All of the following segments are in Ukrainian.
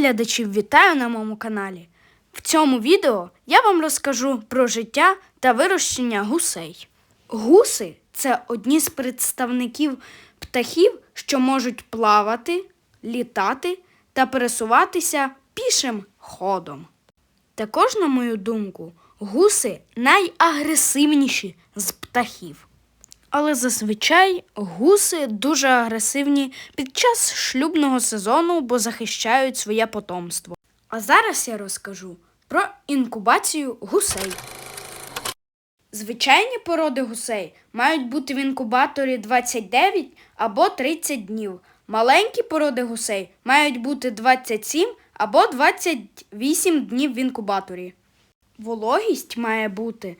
глядачів вітаю на моєму каналі. В цьому відео я вам розкажу про життя та вирощення гусей. Гуси це одні з представників птахів, що можуть плавати, літати та пересуватися пішим ходом. Також, на мою думку, гуси найагресивніші з птахів. Але зазвичай гуси дуже агресивні під час шлюбного сезону, бо захищають своє потомство. А зараз я розкажу про інкубацію гусей. Звичайні породи гусей мають бути в інкубаторі 29 або 30 днів. Маленькі породи гусей мають бути 27 або 28 днів в інкубаторі. Вологість має бути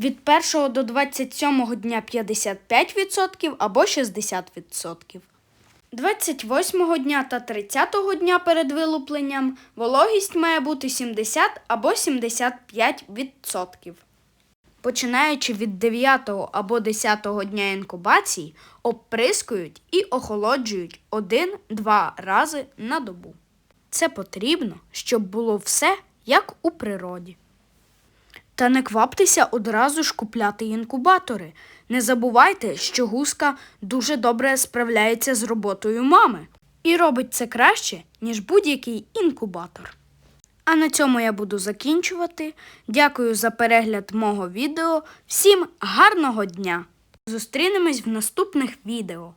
від 1 до 27 дня 55% або 60%. 28 дня та 30 дня перед вилупленням вологість має бути 70 або 75%. Починаючи від 9 або 10 дня інкубації, оприскують і охолоджують 1-2 рази на добу. Це потрібно, щоб було все як у природі. Та не кваптеся одразу ж купляти інкубатори. Не забувайте, що гуска дуже добре справляється з роботою мами і робить це краще, ніж будь-який інкубатор. А на цьому я буду закінчувати. Дякую за перегляд мого відео. Всім гарного дня! Зустрінемось в наступних відео.